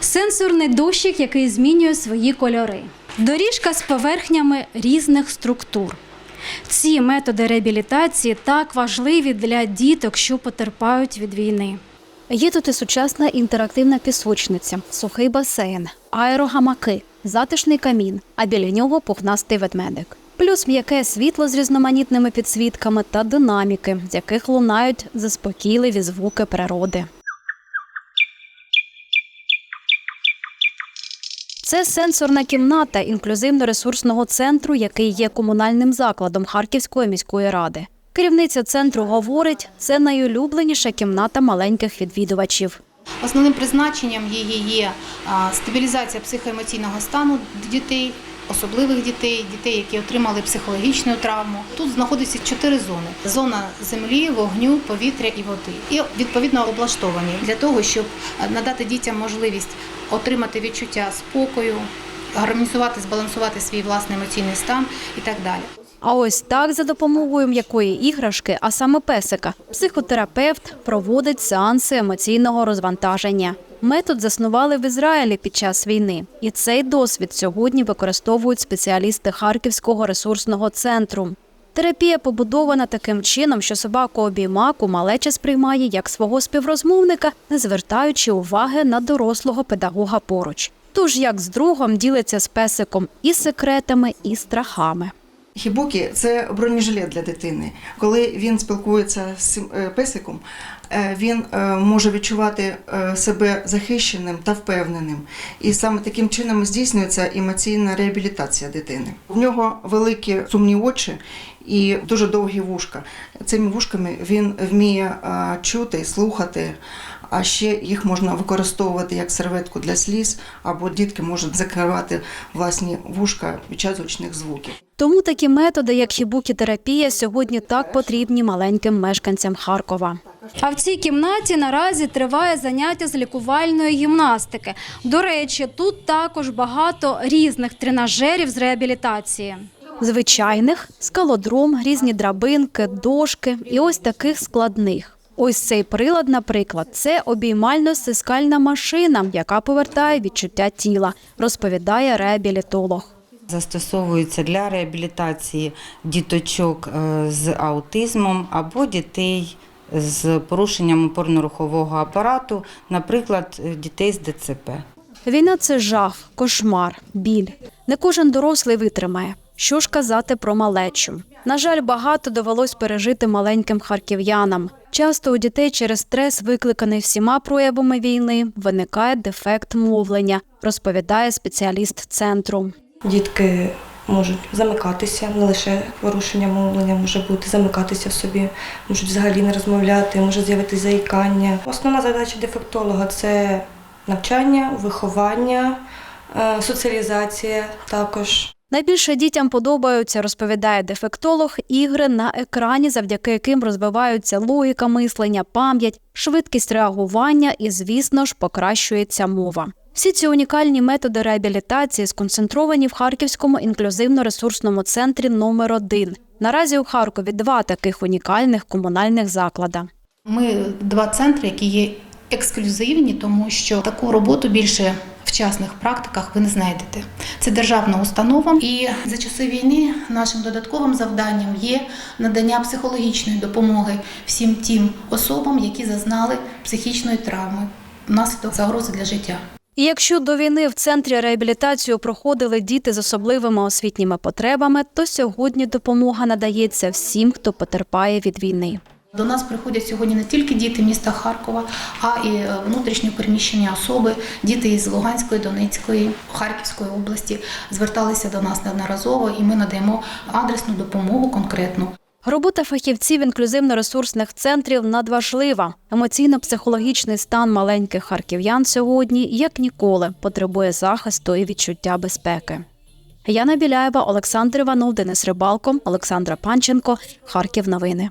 Сенсорний дощик, який змінює свої кольори. Доріжка з поверхнями різних структур. Ці методи реабілітації так важливі для діток, що потерпають від війни. Є тут і сучасна інтерактивна пісочниця, сухий басейн, аерогамаки, затишний камін, а біля нього пухнастий ведмедик. Плюс м'яке світло з різноманітними підсвітками та динаміки, з яких лунають заспокійливі звуки природи. Це сенсорна кімната інклюзивно-ресурсного центру, який є комунальним закладом Харківської міської ради. Керівниця центру говорить, це найулюбленіша кімната маленьких відвідувачів. Основним призначенням її є стабілізація психоемоційного стану дітей, особливих дітей, дітей, які отримали психологічну травму. Тут знаходиться чотири зони: зона землі, вогню, повітря і води. І відповідно облаштовані для того, щоб надати дітям можливість отримати відчуття спокою, гармонізувати, збалансувати свій власний емоційний стан і так далі. А ось так, за допомогою м'якої іграшки, а саме песика, психотерапевт проводить сеанси емоційного розвантаження. Метод заснували в Ізраїлі під час війни, і цей досвід сьогодні використовують спеціалісти Харківського ресурсного центру. Терапія побудована таким чином, що собаку обіймаку малеча сприймає як свого співрозмовника, не звертаючи уваги на дорослого педагога поруч. Тож як з другом ділиться з песиком і секретами, і страхами. Хібукі це бронежилет для дитини. Коли він спілкується з цим е, песиком, е, він е, може відчувати себе захищеним та впевненим. І саме таким чином здійснюється емоційна реабілітація дитини. У нього великі сумні очі і дуже довгі вушка. Цими вушками він вміє чути, слухати. А ще їх можна використовувати як серветку для сліз, або дітки можуть закривати власні вушка під час гучних звуків. Тому такі методи, як хібукі-терапія, сьогодні так потрібні маленьким мешканцям Харкова. А в цій кімнаті наразі триває заняття з лікувальної гімнастики. До речі, тут також багато різних тренажерів з реабілітації. Звичайних скалодром, різні драбинки, дошки і ось таких складних. Ось цей прилад, наприклад, це обіймально-стискальна машина, яка повертає відчуття тіла, розповідає реабілітолог. Застосовується для реабілітації діточок е, з аутизмом або дітей з порушенням опорно-рухового апарату, наприклад, е, дітей з ДЦП. Війна це жах, кошмар, біль. Не кожен дорослий витримає. Що ж казати про малечу? На жаль, багато довелось пережити маленьким харків'янам. Часто у дітей через стрес, викликаний всіма проявами війни, виникає дефект мовлення, розповідає спеціаліст центру. Дітки можуть замикатися, не лише порушення мовлення може бути, замикатися в собі, можуть взагалі не розмовляти, може з'явитися заїкання. Основна задача дефектолога це навчання, виховання, е, соціалізація також. Найбільше дітям подобаються, розповідає дефектолог, ігри на екрані, завдяки яким розвиваються логіка мислення, пам'ять, швидкість реагування і, звісно ж, покращується мова. Всі ці унікальні методи реабілітації сконцентровані в Харківському інклюзивно-ресурсному центрі номер 1 Наразі у Харкові два таких унікальних комунальних заклади. Ми два центри, які є ексклюзивні, тому що таку роботу більше в частних практиках ви не знайдете. Це державна установа, і за часи війни нашим додатковим завданням є надання психологічної допомоги всім тим особам, які зазнали психічної травми внаслідок загрози для життя. І якщо до війни в центрі реабілітацію проходили діти з особливими освітніми потребами, то сьогодні допомога надається всім, хто потерпає від війни. До нас приходять сьогодні не тільки діти міста Харкова, а і е, внутрішньо переміщені особи, діти із Луганської, Донецької, Харківської області зверталися до нас неодноразово, і ми надаємо адресну допомогу конкретну. Робота фахівців інклюзивно-ресурсних центрів надважлива. Емоційно-психологічний стан маленьких харків'ян сьогодні, як ніколи, потребує захисту і відчуття безпеки. Яна Біляєва, Олександр Іванов, Денис Рибалко, Олександра Панченко, Харків. Новини.